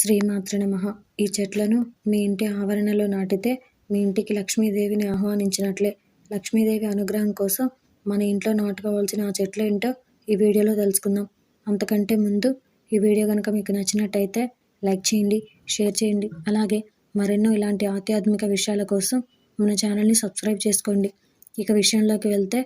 శ్రీమాతృ నమ. ఈ చెట్లను మీ ఇంటి ఆవరణలో నాటితే మీ ఇంటికి లక్ష్మీదేవిని ఆహ్వానించినట్లే. లక్ష్మీదేవి అనుగ్రహం కోసం మన ఇంట్లో నాటుకోవాల్సిన ఆ చెట్లు ఏంటో ఈ వీడియోలో తెలుసుకుందాం. అంతకంటే ముందు ఈ వీడియో కనుక మీకు నచ్చినట్టయితే లైక్ చేయండి షేర్ చేయండి. అలాగే మరెన్నో ఇలాంటి ఆధ్యాత్మిక విషయాల కోసం మన ఛానల్ని సబ్స్క్రైబ్ చేసుకోండి. ఇక విషయంలోకి వెళ్తే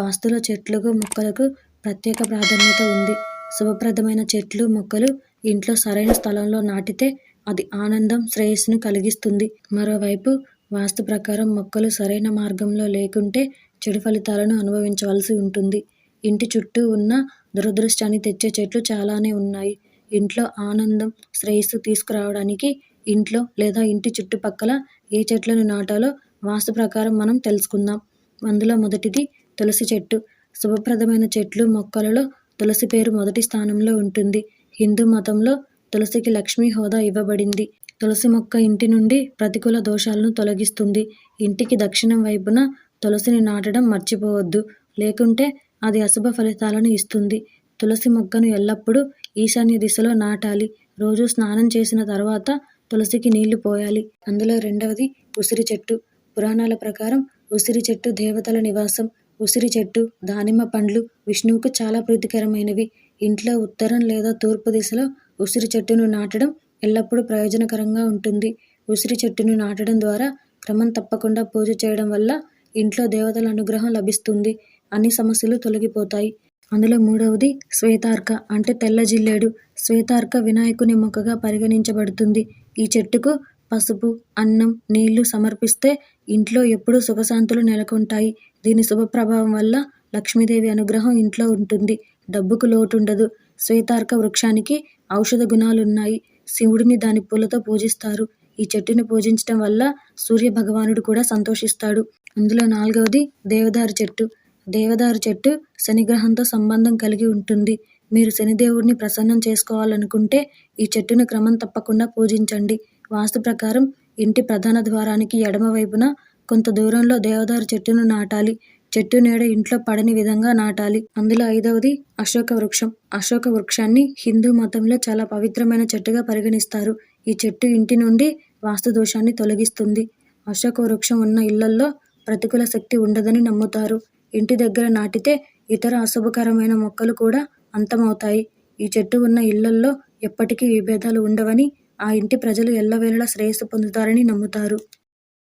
వాస్తులో చెట్లకు మొక్కలకు ప్రత్యేక ప్రాధాన్యత ఉంది. శుభప్రదమైన చెట్లు మొక్కలు ఇంట్లో సరైన స్థలంలో నాటితే అది ఆనందం శ్రేయస్సును కలిగిస్తుంది. మరోవైపు వాస్తు ప్రకారం మొక్కలు సరైన మార్గంలో లేకుంటే చెడు ఫలితాలను అనుభవించవలసి ఉంటుంది. ఇంటి చుట్టూ ఉన్న దురదృష్టాన్ని తెచ్చే చెట్లు చాలానే ఉన్నాయి. ఇంట్లో ఆనందం శ్రేయస్సు తీసుకురావడానికి ఇంట్లో లేదా ఇంటి చుట్టుపక్కల ఏ చెట్లను నాటాలో వాస్తు ప్రకారం మనం తెలుసుకుందాం. అందులో మొదటిది తులసి చెట్టు. శుభప్రదమైన చెట్లు మొక్కలలో తులసి పేరు మొదటి స్థానంలో ఉంటుంది. హిందూ మతంలో తులసికి లక్ష్మీ హోదా ఇవ్వబడింది. తులసి మొక్క ఇంటి నుండి ప్రతికూల దోషాలను తొలగిస్తుంది. ఇంటికి దక్షిణం వైపున తులసిని నాటడం మర్చిపోవద్దు. లేకుంటే అది అశుభ ఫలితాలను ఇస్తుంది. తులసి మొక్కను ఎల్లప్పుడూ ఈశాన్య దిశలో నాటాలి. రోజు స్నానం చేసిన తర్వాత తులసికి నీళ్ళు పోయాలి. అందులో రెండవది ఉసిరి చెట్టు. పురాణాల ప్రకారం ఉసిరి చెట్టు దేవతల నివాసం. ఉసిరి చెట్టు దానిమ్మ పండ్లు విష్ణువుకు చాలా ప్రీతికరమైనవి. ఇంట్లో ఉత్తరం లేదా తూర్పు దిశలో ఉసిరి చెట్టును నాటడం ఎల్లప్పుడూ ప్రయోజనకరంగా ఉంటుంది. ఉసిరి చెట్టును నాటడం ద్వారా క్రమం తప్పకుండా పూజ చేయడం వల్ల ఇంట్లో దేవతల అనుగ్రహం లభిస్తుంది. అన్ని సమస్యలు తొలగిపోతాయి. అందులో మూడవది శ్వేతార్క అంటే తెల్ల జిల్లేడు శ్వేతార్క వినాయకుని మొక్కగా పరిగణించబడుతుంది. ఈ చెట్టుకు పసుపు అన్నం నీళ్ళు సమర్పిస్తే ఇంట్లో ఎప్పుడూ సుఖశాంతులు నెలకొంటాయి. దీని శుభ ప్రభావం వల్ల లక్ష్మీదేవి అనుగ్రహం ఇంట్లో ఉంటుంది. డబ్బుకు లోటుండదు. శ్వేతార్క వృక్షానికి ఔషధ గుణాలున్నాయి. శివుడిని దాని పూలతో పూజిస్తారు. ఈ చెట్టుని పూజించడం వల్ల సూర్య భగవానుడు కూడా సంతోషిస్తాడు. అందులో నాలుగవది దేవదారు చెట్టు. దేవదారు చెట్టు శనిగ్రహంతో సంబంధం కలిగి ఉంటుంది. మీరు శనిదేవుడిని ప్రసన్నం చేసుకోవాలనుకుంటే ఈ చెట్టును క్రమం తప్పకుండా పూజించండి. వాస్తు ప్రకారం ఇంటి ప్రధాన ద్వారానికి ఎడమ వైపున కొంత దూరంలో దేవదారు చెట్టును నాటాలి. చెట్టు నీడ ఇంట్లో పడని విధంగా నాటాలి. అందులో ఐదవది అశోక వృక్షం. అశోక వృక్షాన్ని హిందూ మతంలో చాలా పవిత్రమైన చెట్టుగా పరిగణిస్తారు. ఈ చెట్టు ఇంటి నుండి వాస్తు దోషాన్ని తొలగిస్తుంది. అశోక వృక్షం ఉన్న ఇళ్ళల్లో ప్రతికూల శక్తి ఉండదని నమ్ముతారు. ఇంటి దగ్గర నాటితే ఇతర అశుభకరమైన మొక్కలు కూడా అంతమవుతాయి. ఈ చెట్టు ఉన్న ఇళ్ళల్లో ఎప్పటికీ విభేదాలు ఉండవని ఆ ఇంటి ప్రజలు ఎల్లవేళలా శ్రేయస్సు పొందుతారని నమ్ముతారు.